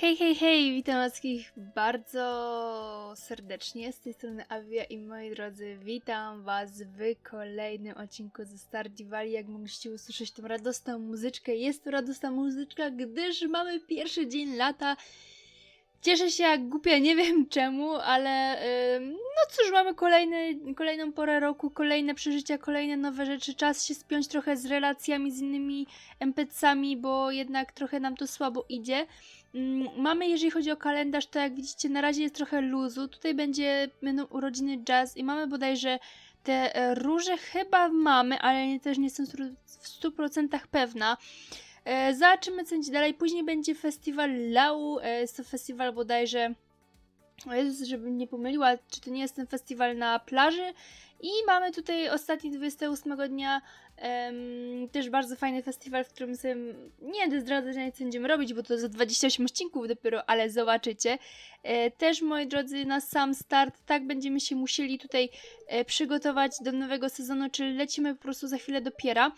Hej, hej, hej, witam wszystkich bardzo serdecznie. Z tej strony Avia i moi drodzy, witam was w kolejnym odcinku ze Stardew Valley. Jak mogliście usłyszeć tą radosną muzyczkę, jest to radosna muzyczka, gdyż mamy pierwszy dzień lata. Cieszę się jak głupia, nie wiem czemu, ale ym, no cóż, mamy kolejny, kolejną porę roku, kolejne przeżycia, kolejne nowe rzeczy. Czas się spiąć trochę z relacjami z innymi NPC-ami, bo jednak trochę nam to słabo idzie. Mm, Mamy, jeżeli chodzi o kalendarz, to jak widzicie, na razie jest trochę luzu. Tutaj będzie, będą urodziny jazz i mamy bodajże te e, róże chyba mamy, ale też nie jestem w 100% pewna. E, zobaczymy, co będzie dalej. Później będzie festiwal Lau. E, jest to festiwal bodajże. O Jezus, żebym nie pomyliła, czy to nie jest ten festiwal na plaży. I mamy tutaj ostatni 28 dnia em, też bardzo fajny festiwal, w którym sobie nie będę zdradzać, co będziemy robić, bo to za 28 odcinków dopiero, ale zobaczycie. E, też, moi drodzy, na sam start, tak będziemy się musieli tutaj e, przygotować do nowego sezonu, czyli lecimy po prostu za chwilę dopiero.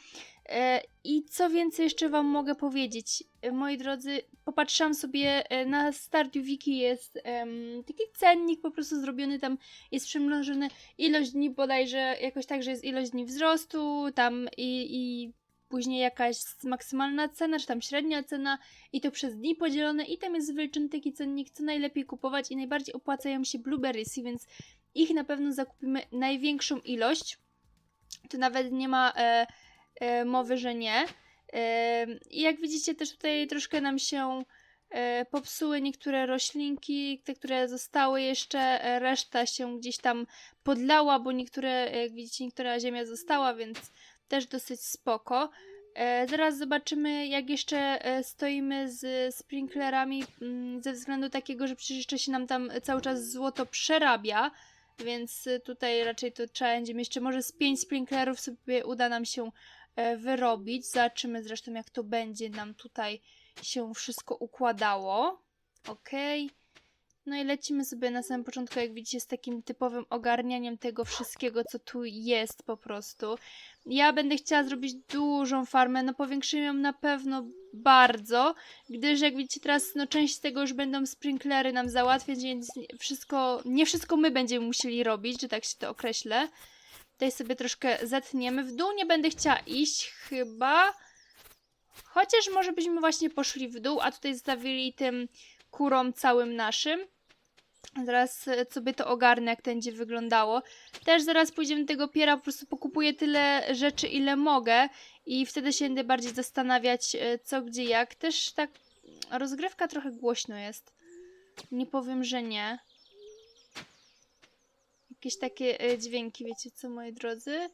E, I co więcej jeszcze Wam mogę powiedzieć, e, moi drodzy, popatrzyłam sobie e, na Stardew Wiki jest em, taki cennik po prostu zrobiony, tam jest przymnożony ilość dni bodajże, jakoś tak, że jest ilość dni wzrostu, tam i, i później jakaś maksymalna cena, czy tam średnia cena i to przez dni podzielone i tam jest wyliczony taki cennik, co najlepiej kupować i najbardziej opłacają się blueberries, więc ich na pewno zakupimy największą ilość. Tu nawet nie ma e, mowy, że nie. E, I jak widzicie też tutaj troszkę nam się e, popsuły niektóre roślinki, te, które zostały jeszcze, e, reszta się gdzieś tam podlała, bo niektóre, jak widzicie, niektóra ziemia została, więc też dosyć spoko. E, zaraz zobaczymy, jak jeszcze e, stoimy z sprinklerami, mm, ze względu takiego, że przecież jeszcze się nam tam cały czas złoto przerabia, więc e, tutaj raczej to trzeba będzie jeszcze może z 5 sprinklerów sobie uda nam się e, wyrobić. Zobaczymy zresztą, jak to będzie nam tutaj się wszystko układało. Okej. No i lecimy sobie na samym początku, jak widzicie, z takim typowym ogarnianiem tego wszystkiego, co tu jest po prostu. Ja będę chciała zrobić dużą farmę, no powiększymy ją na pewno bardzo, gdyż jak widzicie teraz, no część z tego już będą sprinklery nam załatwiać, więc wszystko, nie wszystko my będziemy musieli robić, że tak się to określę. Tutaj sobie troszkę zetniemy. W dół nie będę chciała iść chyba, chociaż może byśmy właśnie poszli w dół, a tutaj zostawili tym kurom całym naszym. Zaraz sobie to ogarnę, jak to będzie wyglądało. Też zaraz pójdziemy tego piera, po prostu pokupuję tyle rzeczy, ile mogę i wtedy się będę bardziej zastanawiać, e, co, gdzie, jak. Też tak rozgrywka trochę głośno jest. Nie powiem, że nie. Jakieś takie e, dźwięki, wiecie co, moi drodzy?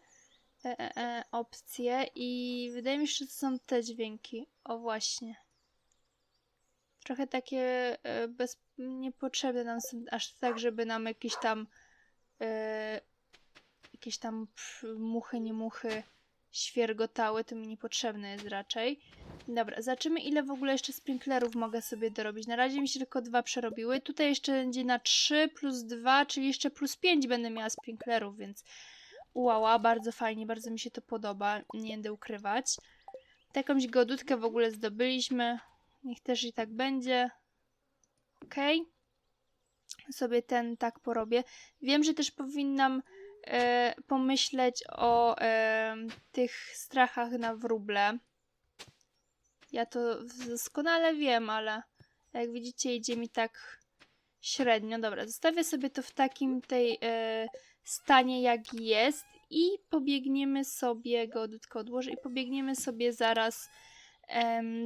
E, e, e, opcje i wydaje mi się, że to są te dźwięki. O, właśnie. Trochę takie e, bez, niepotrzebne nam są aż tak, żeby nam jakieś tam e, jakieś tam pff, muchy, nie muchy świergotały, to mi niepotrzebne jest raczej. Dobra, zobaczymy ile w ogóle jeszcze sprinklerów mogę sobie dorobić. Na razie mi się tylko dwa przerobiły. Tutaj jeszcze będzie na 3 plus 2, czyli jeszcze plus 5 będę miała sprinklerów, więc ułała, bardzo fajnie, bardzo mi się to podoba, nie będę ukrywać. Jakąś godutkę w ogóle zdobyliśmy. Niech też i tak będzie. Okej. Sobie ten tak porobię. Wiem, że też powinnam e, pomyśleć o e, tych strachach na wróble. Ja to doskonale wiem, ale jak widzicie idzie mi tak średnio. Dobra, zostawię sobie to w takim tej e, stanie jak jest i pobiegniemy sobie, godutko odłożę i pobiegniemy sobie zaraz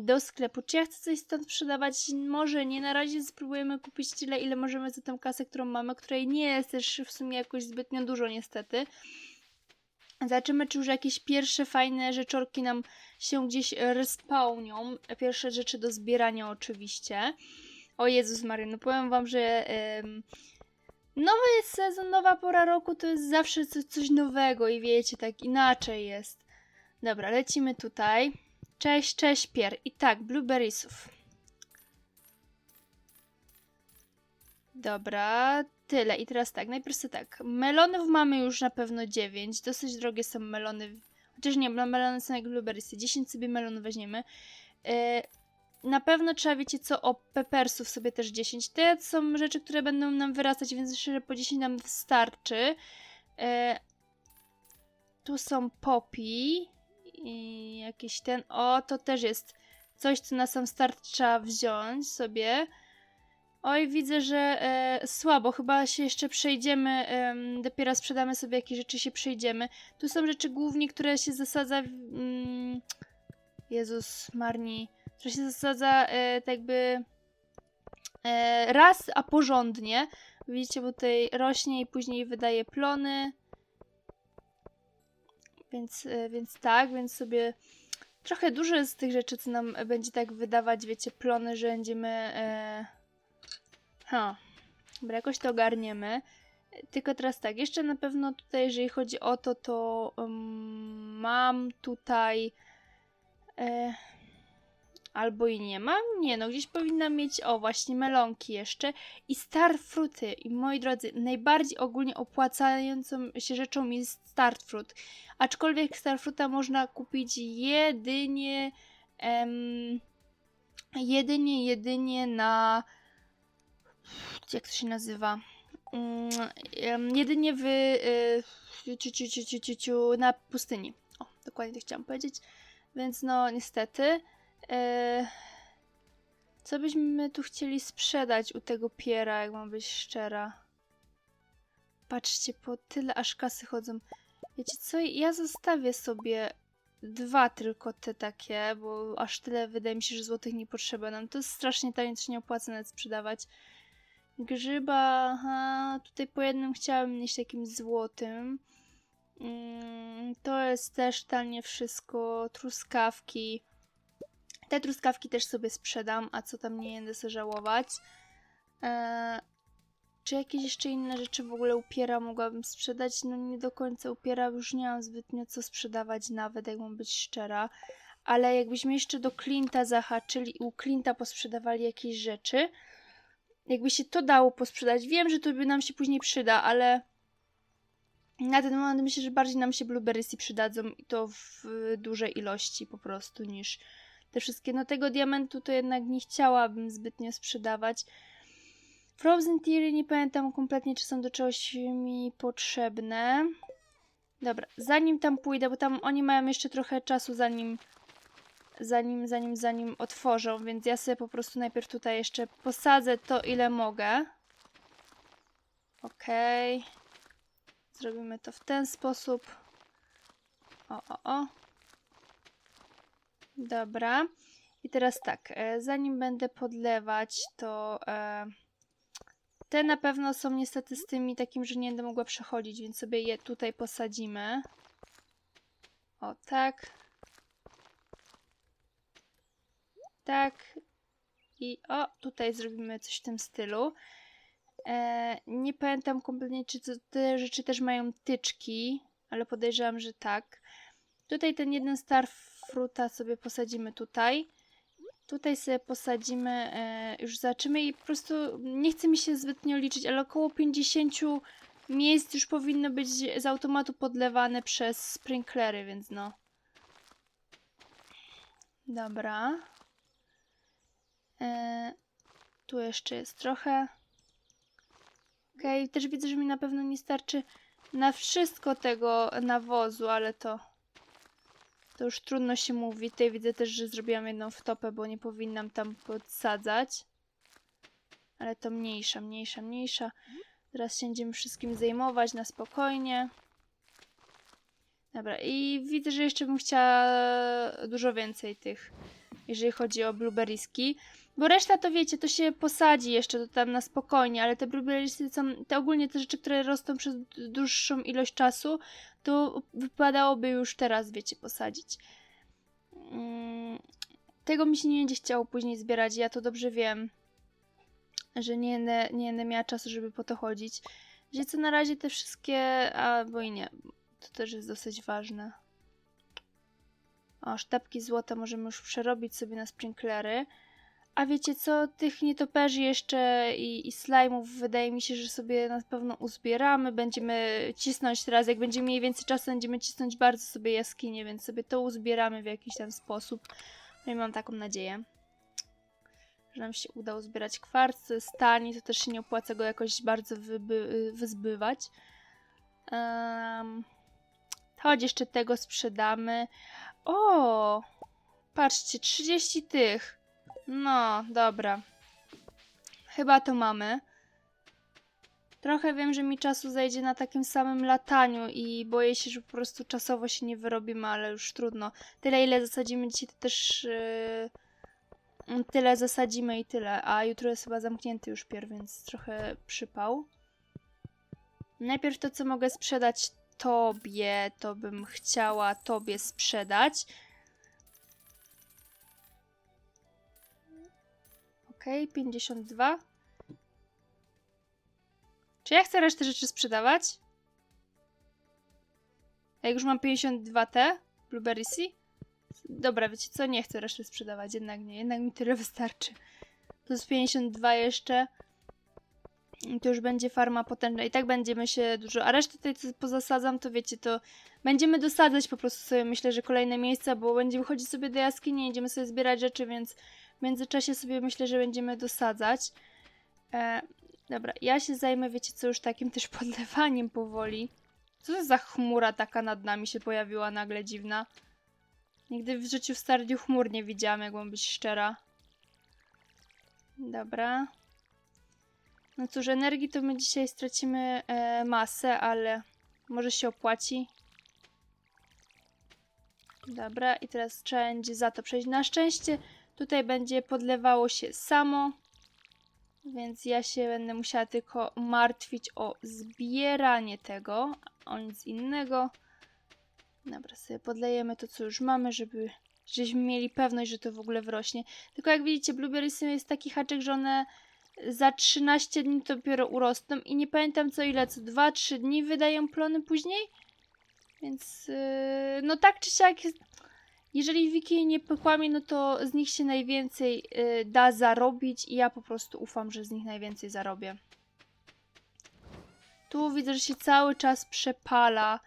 do sklepu. Czy ja chcę coś stąd sprzedawać? Może nie. Na razie spróbujemy kupić tyle, ile możemy za tę kasę, którą mamy, której nie jest też w sumie jakoś zbytnio dużo niestety. Zobaczymy, czy już jakieś pierwsze fajne rzeczorki nam się gdzieś respawnią. Pierwsze rzeczy do zbierania oczywiście. O Jezus Maria, no powiem wam, że em, nowy sezon, nowa pora roku to jest zawsze coś nowego i wiecie, tak inaczej jest. Dobra, lecimy tutaj. Cześć, cześć, Pier. I tak, blueberriesów. Dobra, tyle. I teraz tak, najpierw sobie tak. Melonów mamy już na pewno 9. Dosyć drogie są melony. Chociaż nie, melony są jak blueberriesy. 10 sobie melonów weźmiemy. E, na pewno trzeba, wiecie co, o pepersów sobie też 10. Te są rzeczy, które będą nam wyrastać, więc myślę, że po 10 nam wystarczy. E, tu są poppy i jakiś ten, o, to też jest coś, co na sam start trzeba wziąć sobie. Oj, widzę, że e, słabo. Chyba się jeszcze przejdziemy. em, dopiero sprzedamy sobie jakieś rzeczy, się przejdziemy. Tu są rzeczy głównie, które się zasadza. Mm, Jezus, marni. Które się zasadza e, tak jakby e, raz, a porządnie. Widzicie, bo tutaj rośnie i później wydaje plony. Więc, e, więc tak, więc sobie trochę dużo z tych rzeczy, co nam będzie tak wydawać, wiecie, plony, że będziemy. E, Ha, dobra, jakoś to ogarniemy. Tylko teraz tak, jeszcze na pewno tutaj, jeżeli chodzi o to, to um, mam tutaj. E, albo i nie mam? Nie, no gdzieś powinna mieć, o właśnie, melonki jeszcze i starfruty. I moi drodzy, najbardziej ogólnie opłacającą się rzeczą jest starfrut. Aczkolwiek starfruta można kupić jedynie, em, jedynie, jedynie na jak to się nazywa? Mm, jedynie w y, na pustyni. O, dokładnie to chciałam powiedzieć. Więc no, niestety. E, co byśmy tu chcieli sprzedać u tego piera, jak mam być szczera? Patrzcie, po tyle aż kasy chodzą. Wiecie co, ja zostawię sobie dwa tylko te takie, bo aż tyle wydaje mi się, że złotych nie potrzeba nam. To jest strasznie tanie, to się nie opłaca nawet sprzedawać. Grzyba, aha, tutaj po jednym chciałabym mieć takim złotym. Mm, to jest też tanie wszystko. Truskawki. Te truskawki też sobie sprzedam, a co tam nie będę sobie żałować. E, czy jakieś jeszcze inne rzeczy w ogóle upiera mogłabym sprzedać? No nie do końca upiera, już nie mam zbytnio co sprzedawać nawet, jak mam być szczera. Ale jakbyśmy jeszcze do Clint'a zahaczyli i u Clint'a posprzedawali jakieś rzeczy, jakby się to dało posprzedać. Wiem, że to by nam się później przyda, ale na ten moment myślę, że bardziej nam się blueberrysy przydadzą i to w dużej ilości po prostu niż te wszystkie. No tego diamentu to jednak nie chciałabym zbytnio sprzedawać. Frozen Teary nie pamiętam kompletnie, czy są do czegoś mi potrzebne. Dobra, zanim tam pójdę, bo tam oni mają jeszcze trochę czasu, zanim zanim, zanim, zanim otworzą, więc ja sobie po prostu najpierw tutaj jeszcze posadzę to, ile mogę. Okej. Zrobimy to w ten sposób. O, o, o. Dobra. I teraz tak, e, zanim będę podlewać, to e, te na pewno są niestety z tymi takim, że nie będę mogła przechodzić, więc sobie je tutaj posadzimy. O, tak. Tak. I o, tutaj zrobimy coś w tym stylu. E, nie pamiętam kompletnie, czy te rzeczy też mają tyczki, ale podejrzewam, że tak. Tutaj ten jeden starfruta sobie posadzimy tutaj. Tutaj sobie posadzimy, e, już zobaczymy i po prostu nie chce mi się zbytnio liczyć, ale około 50 miejsc już powinno być z automatu podlewane przez sprinklery, więc no. Dobra. E, tu jeszcze jest trochę. Okej, też widzę, że mi na pewno nie starczy na wszystko tego nawozu, ale to to już trudno się mówi. Tutaj widzę też, że zrobiłam jedną wtopę, bo nie powinnam tam podsadzać. Ale to mniejsza, mniejsza, mniejsza. Teraz się będziemy wszystkim zajmować na spokojnie. Dobra, i widzę, że jeszcze bym chciała dużo więcej tych, jeżeli chodzi o blueberryski. Bo reszta to wiecie, to się posadzi jeszcze to tam na spokojnie, ale te blueberrysy są, te ogólnie te rzeczy, które rosną przez dłuższą ilość czasu, to wypadałoby już teraz, wiecie, posadzić. Mm, Tego mi się nie będzie chciało później zbierać, ja to dobrze wiem, że nie będę, nie będę miała czasu, żeby po to chodzić. Wiecie co, na razie te wszystkie, albo i nie, to też jest dosyć ważne. O, sztabki złota możemy już przerobić sobie na sprinklery. A wiecie co, tych nietoperzy jeszcze i, i slajmów wydaje mi się, że sobie na pewno uzbieramy. Będziemy cisnąć teraz, jak będziemy mieli więcej czasu, będziemy cisnąć bardzo sobie jaskinie, więc sobie to uzbieramy w jakiś tam sposób. No i mam taką nadzieję. że nam się uda uzbierać kwarc, to jest tani, to też się nie opłaca go jakoś bardzo wyby- wyzbywać. Um, chodź, jeszcze tego sprzedamy. O! Patrzcie, 30 tych. No, dobra. Chyba to mamy. Trochę wiem, że mi czasu zajdzie na takim samym lataniu i boję się, że po prostu czasowo się nie wyrobimy, ale już trudno. Tyle, ile zasadzimy dzisiaj, to też yy, tyle zasadzimy i tyle. A jutro jest chyba zamknięty już pier, więc trochę przypał. Najpierw to, co mogę sprzedać tobie, to bym chciała tobie sprzedać. Okej, 52. Czy ja chcę resztę rzeczy sprzedawać? Jak już mam 52T, Blueberriesy? Dobra, wiecie co? Nie chcę reszty sprzedawać, jednak nie, jednak mi tyle wystarczy. Plus 52 jeszcze. To już będzie farma potężna. I tak będziemy się dużo. A resztę tutaj co pozasadzam, to wiecie, to będziemy dosadzać po prostu sobie, myślę, że kolejne miejsca, bo będziemy chodzić sobie do jaskini, idziemy sobie zbierać rzeczy, więc w międzyczasie sobie myślę, że będziemy dosadzać. E, dobra, ja się zajmę, wiecie co, już takim też podlewaniem powoli. Co to za chmura taka nad nami się pojawiła nagle dziwna? Nigdy w życiu w Stardew chmur nie widziałam, jak mam być szczera. Dobra. No cóż, energii to my dzisiaj stracimy e, masę, ale może się opłaci. Dobra, i teraz trzeba będzie za to przejść. Na szczęście tutaj będzie podlewało się samo, więc ja się będę musiała tylko martwić o zbieranie tego, o nic innego. Dobra, sobie podlejemy to, co już mamy, żeby żebyśmy mieli pewność, że to w ogóle wrośnie. Tylko jak widzicie, blueberries jest taki haczyk, że one za 13 dni dopiero urosną i nie pamiętam co ile, co 2-3 dni wydają plony później. Więc yy, no tak czy siak, jeżeli wiki nie pokłamie, no to z nich się najwięcej yy, da zarobić i ja po prostu ufam, że z nich najwięcej zarobię. Tu widzę, że się cały czas przepala.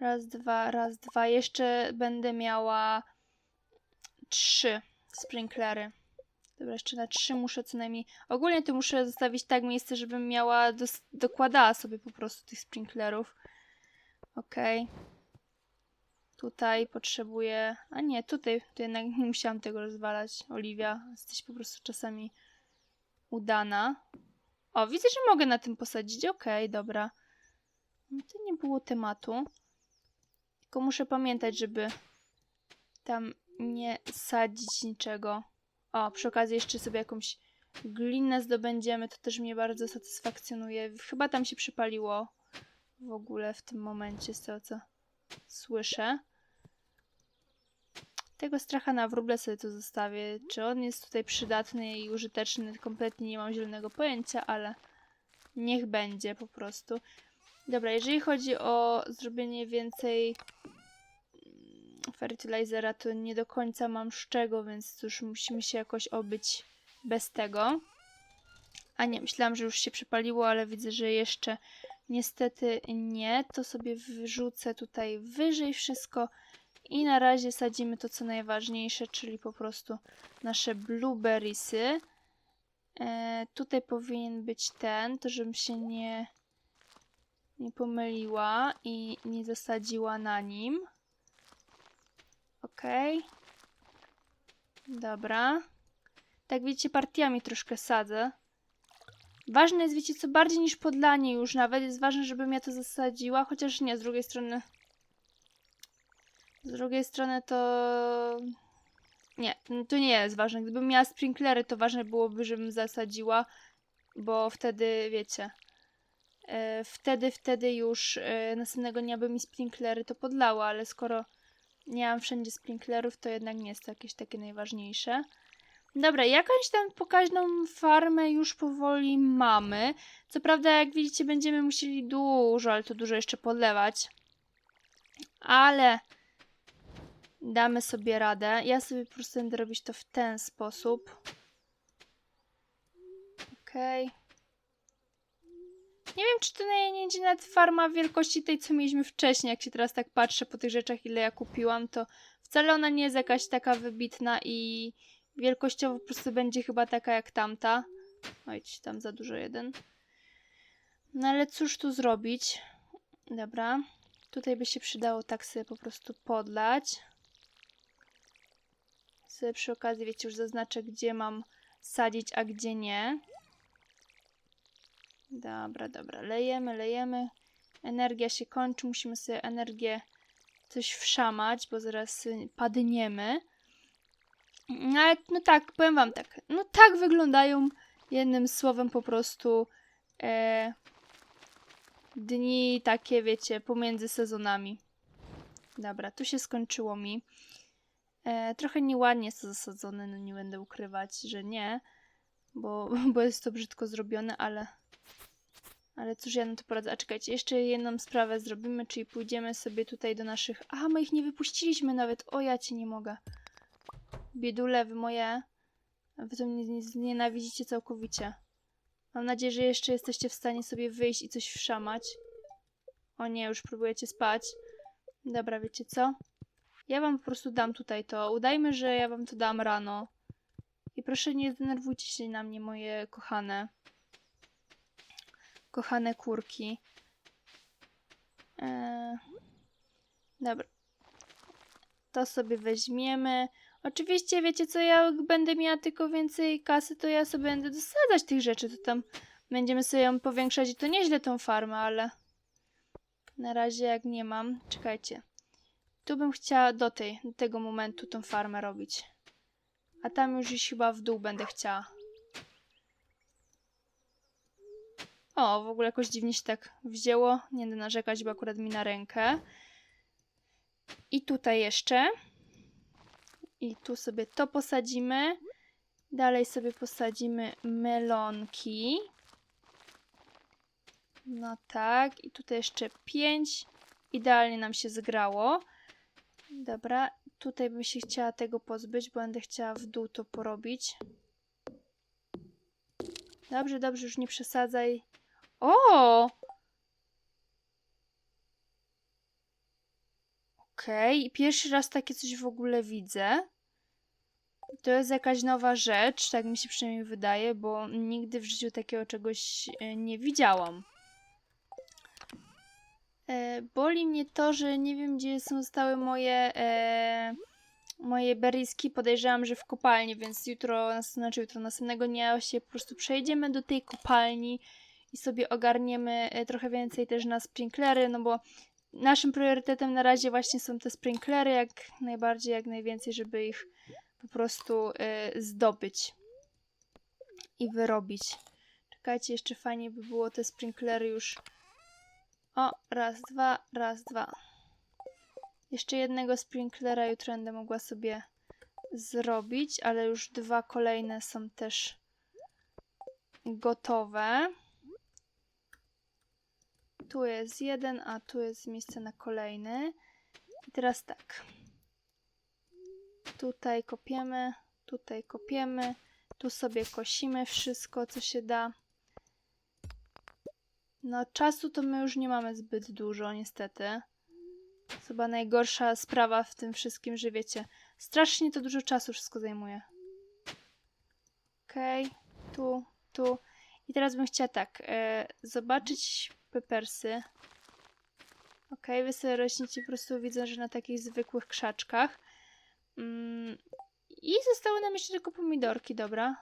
Raz, dwa, raz, dwa. Jeszcze będę miała trzy sprinklery. Dobra, jeszcze na trzy muszę co najmniej. Ogólnie to muszę zostawić tak miejsce, żebym miała. Dokładała sobie po prostu tych sprinklerów. Okej. Tutaj potrzebuję. A nie, tutaj to jednak nie musiałam tego rozwalać. Oliwia, jesteś po prostu czasami udana. O, widzę, że mogę na tym posadzić. Okej, dobra. No to nie było tematu. Tylko muszę pamiętać, żeby tam nie sadzić niczego. O, przy okazji jeszcze sobie jakąś glinę zdobędziemy. To też mnie bardzo satysfakcjonuje. Chyba tam się przypaliło w ogóle w tym momencie, z tego co słyszę. Tego stracha na wróble sobie tu zostawię. Czy on jest tutaj przydatny i użyteczny? Kompletnie nie mam zielonego pojęcia, ale niech będzie po prostu. Dobra, jeżeli chodzi o zrobienie więcej fertilizera, to nie do końca mam z czego, więc cóż, musimy się jakoś obyć bez tego. A nie, myślałam, że już się przypaliło, ale widzę, że jeszcze niestety nie. To sobie wyrzucę tutaj wyżej wszystko i na razie sadzimy to, co najważniejsze, czyli po prostu nasze blueberriesy. E, tutaj powinien być ten, to żebym się nie, nie pomyliła i nie zasadziła na nim. Okej. Dobra. Tak wiecie, partiami troszkę sadzę. Ważne jest, wiecie co, bardziej niż podlanie już nawet. Jest ważne, żebym ja to zasadziła, chociaż nie, z drugiej strony... Z drugiej strony to... Nie, to nie jest ważne. Gdybym miała sprinklery, to ważne byłoby, żebym zasadziła, bo wtedy, wiecie... e, wtedy, wtedy już e, następnego dnia by mi sprinklery to podlało, ale skoro nie mam wszędzie sprinklerów, to jednak nie jest to jakieś takie najważniejsze. Dobra, jakąś tam pokaźną farmę już powoli mamy. Co prawda, jak widzicie, będziemy musieli dużo, ale to dużo jeszcze podlewać. Ale damy sobie radę. Ja sobie po prostu będę robić to w ten sposób. Okej. Nie wiem, czy to nie będzie nawet farma wielkości tej, co mieliśmy wcześniej. Jak się teraz tak patrzę po tych rzeczach, ile ja kupiłam, to wcale ona nie jest jakaś taka wybitna i Wielkościowo po prostu będzie chyba taka jak tamta. Oj, tam za dużo jeden. No ale cóż tu zrobić? Dobra. Tutaj by się przydało tak sobie po prostu podlać. Sobie przy okazji, wiecie, już zaznaczę, gdzie mam sadzić, a gdzie nie. Dobra, dobra. Lejemy, lejemy. Energia się kończy. Musimy sobie energię coś wszamać, bo zaraz y, padniemy. No ale, no tak, powiem wam tak. No tak wyglądają jednym słowem po prostu e, dni takie, wiecie, pomiędzy sezonami. Dobra, tu się skończyło mi. E, trochę nieładnie jest to zasadzone, no nie będę ukrywać, że nie, bo, bo jest to brzydko zrobione, ale ale cóż ja na to poradzę. A czekajcie, jeszcze jedną sprawę zrobimy, czyli pójdziemy sobie tutaj do naszych... A, my ich nie wypuściliśmy nawet. O, ja cię nie mogę. Biedule, wy moje. Wy to mnie znienawidzicie całkowicie. Mam nadzieję, że jeszcze jesteście w stanie sobie wyjść i coś wszamać. O nie, już próbujecie spać. Dobra, wiecie co? Ja wam po prostu dam tutaj to. Udajmy, że ja wam to dam rano. Proszę nie zdenerwujcie się na mnie, moje kochane kochane kurki. Eee, dobra. To sobie weźmiemy. Oczywiście, wiecie co, ja będę miała tylko więcej kasy, to ja sobie będę dosadzać tych rzeczy, to tam będziemy sobie ją powiększać i to nieźle tą farmę, ale na razie jak nie mam, czekajcie. Tu bym chciała do tej, do tego momentu tą farmę robić. A tam już iść chyba w dół będę chciała. O, w ogóle jakoś dziwnie się tak wzięło. Nie będę narzekać, bo akurat mi na rękę. I tutaj jeszcze. I tu sobie to posadzimy. Dalej sobie posadzimy melonki. No tak. I tutaj jeszcze pięć. Idealnie nam się zgrało. Dobra. Tutaj bym się chciała tego pozbyć, bo będę chciała w dół to porobić. Dobrze, dobrze, już nie przesadzaj. O! Okej, okay. pierwszy raz takie coś w ogóle widzę. To jest jakaś nowa rzecz, tak mi się przynajmniej wydaje, bo nigdy w życiu takiego czegoś e, nie widziałam. E, boli mnie to, że nie wiem, gdzie są stały moje e, moje beriski. Podejrzewam, że w kopalni, więc jutro, znaczy jutro, następnego dnia się po prostu przejdziemy do tej kopalni i sobie ogarniemy e, trochę więcej też na sprinklery, no bo naszym priorytetem na razie właśnie są te sprinklery, jak najbardziej, jak najwięcej, żeby ich po prostu y, zdobyć i wyrobić. Czekajcie, jeszcze fajnie by było te sprinklery już. O, raz, dwa, raz, dwa. Jeszcze jednego sprinklera jutro będę mogła sobie zrobić, ale już dwa kolejne są też gotowe. Tu jest jeden, a tu jest miejsce na kolejny. I teraz tak. Tutaj kopiemy, tutaj kopiemy, tu sobie kosimy wszystko, co się da. No, czasu to my już nie mamy zbyt dużo, niestety. Chyba najgorsza sprawa w tym wszystkim, że wiecie, strasznie to dużo czasu wszystko zajmuje. Okej, okay, tu, tu. I teraz bym chciała tak, e, zobaczyć pepersy. Ok, wy sobie rośniecie po prostu widzę, że na takich zwykłych krzaczkach. Mm, I zostały nam jeszcze tylko pomidorki, dobra.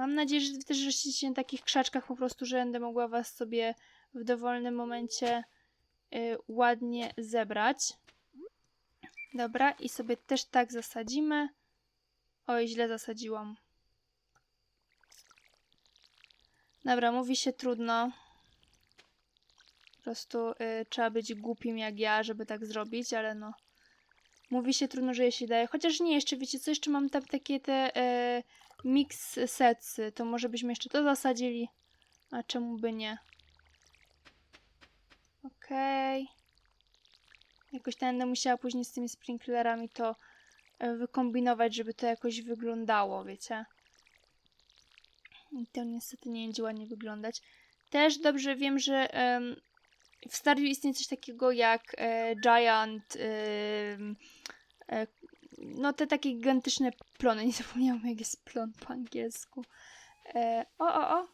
Mam nadzieję, że też rośniecie na takich krzaczkach po prostu, że będę mogła was sobie w dowolnym momencie y, ładnie zebrać. Dobra, i sobie też tak zasadzimy. Oj, źle zasadziłam. Dobra, mówi się trudno. Po prostu y, trzeba być głupim jak ja, żeby tak zrobić, ale no. Mówi się trudno, że je się daje. Chociaż nie, jeszcze wiecie co, jeszcze mam tam takie te y, mix setsy. To może byśmy jeszcze to zasadzili. A czemu by nie? Okej. Okay. Jakoś będę musiała później z tymi sprinklerami to y, wykombinować, żeby to jakoś wyglądało, wiecie? I to niestety nie będzie ładnie wyglądać. Też dobrze wiem, że um, w Stardew istnieje coś takiego jak e, Giant e, e, no te takie gigantyczne plony. Nie zapomniałam jak jest plon po angielsku. E, o, o, o.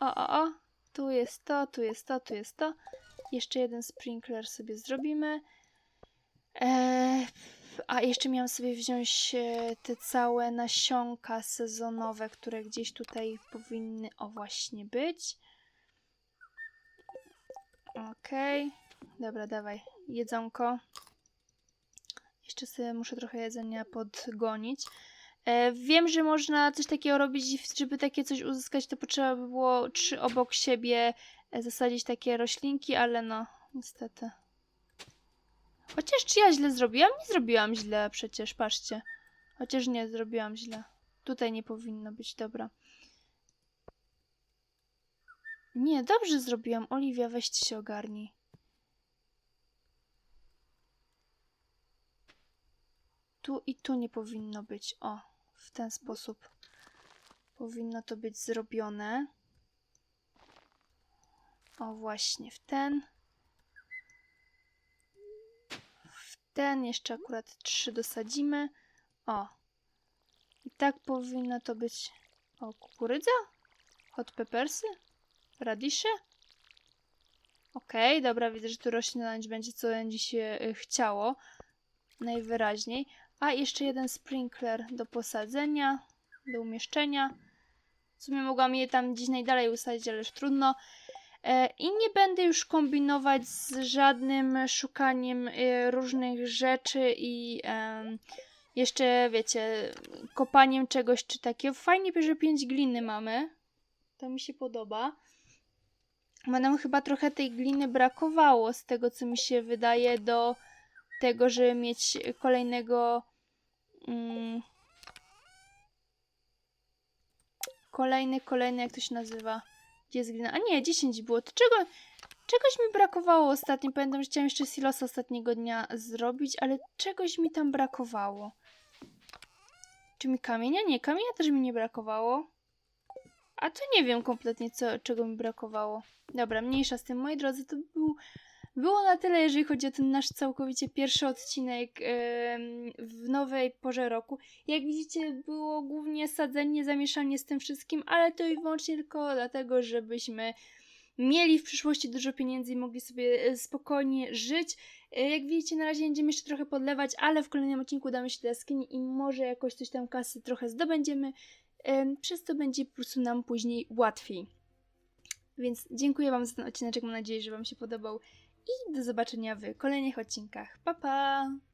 O, o, o. Tu jest to, tu jest to, tu jest to. Jeszcze jeden sprinkler sobie zrobimy. E, a jeszcze miałam sobie wziąć e, te całe nasionka sezonowe, które gdzieś tutaj powinny, o właśnie być. Okej. Dobra, dawaj. Jedzonko. Jeszcze muszę trochę jedzenia podgonić. E, wiem, że można coś takiego robić, żeby takie coś uzyskać, to potrzeba by było trzy obok siebie e, zasadzić takie roślinki, ale no, niestety. Chociaż czy ja źle zrobiłam? Nie zrobiłam źle przecież, patrzcie. Chociaż nie, zrobiłam źle. Tutaj nie powinno być, dobra. Nie, dobrze zrobiłam. Oliwia, weźcie się ogarnij. Tu i tu nie powinno być. O, w ten sposób powinno to być zrobione. O, właśnie w ten. W ten jeszcze akurat trzy dosadzimy. O. I tak powinno to być. O, kukurydza? Hot peppersy? Radisze? Okej, dobra, widzę, że tu nic będzie, co będzie się y, chciało. Najwyraźniej. A jeszcze jeden sprinkler do posadzenia, do umieszczenia. W sumie mogłam je tam gdzieś najdalej usadzić, ale już trudno. E, I nie będę już kombinować z żadnym szukaniem e, różnych rzeczy i jeszcze, wiecie, kopaniem czegoś czy takiego. Fajnie, że 5 gliny mamy. To mi się podoba. Bo nam chyba trochę tej gliny brakowało z tego, co mi się wydaje, do tego, żeby mieć kolejnego. Mm, kolejny, kolejny, jak to się nazywa? Gdzie jest glina? A nie, 10 było. To czego, czegoś mi brakowało ostatnio. Pamiętam, że chciałam jeszcze silosa ostatniego dnia zrobić, ale czegoś mi tam brakowało. Czy mi kamienia? Nie, kamienia też mi nie brakowało. A to nie wiem kompletnie, co, czego mi brakowało. Dobra, mniejsza z tym, moi drodzy, to był, było na tyle, jeżeli chodzi o ten nasz całkowicie pierwszy odcinek w nowej porze roku. Jak widzicie, było głównie sadzenie, zamieszanie z tym wszystkim, ale to i wyłącznie tylko dlatego, żebyśmy mieli w przyszłości dużo pieniędzy i mogli sobie e, spokojnie żyć. E, Jak widzicie, na razie będziemy jeszcze trochę podlewać, ale w kolejnym odcinku damy się do jaskini i może jakoś coś tam kasy trochę zdobędziemy. Em, Przez to będzie po prostu nam później łatwiej. Więc dziękuję Wam za ten odcinek. Mam nadzieję, że Wam się podobał. I do zobaczenia w kolejnych odcinkach. Pa pa!